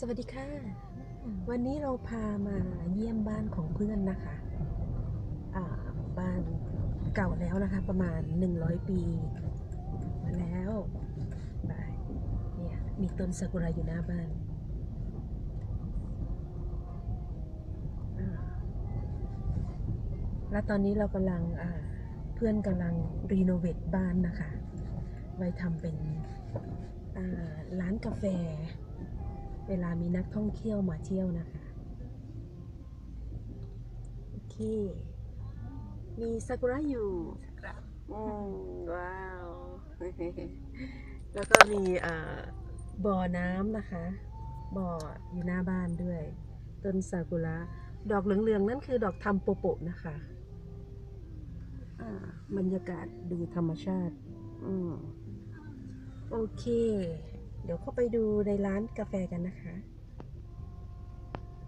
สวัสดีค่ะ วันนี้เราพามาเยี่ยมบ้านของเพื่อนนะคะ บ้านเก่าแล้วนะคะ ประมาณ 100 ปีมาแล้วเนี่ยมีต้นซากุระอยู่หน้าบ้าน แล้วตอนนี้เรากำลังเพื่อนกำลังรีโนเวทบ้านนะคะ ไว้ทำเป็นร้านกาแฟ เวลามีนักท่องเที่ยวมาเที่ยวนะคะโอเค มีซากุระอยู่อืมว้าว แล้วก็มีอ่าบ่อน้ำนะคะ บ่ออยู่หน้าบ้านด้วย ต้นซากุระ ดอกเหลืองๆ นั่นคือดอกทำโปโปะนะคะอ่าบรรยากาศดูธรรมชาติ อืมโอเค เดี๋ยวเข้าไปดูในร้านกาแฟกันนะคะ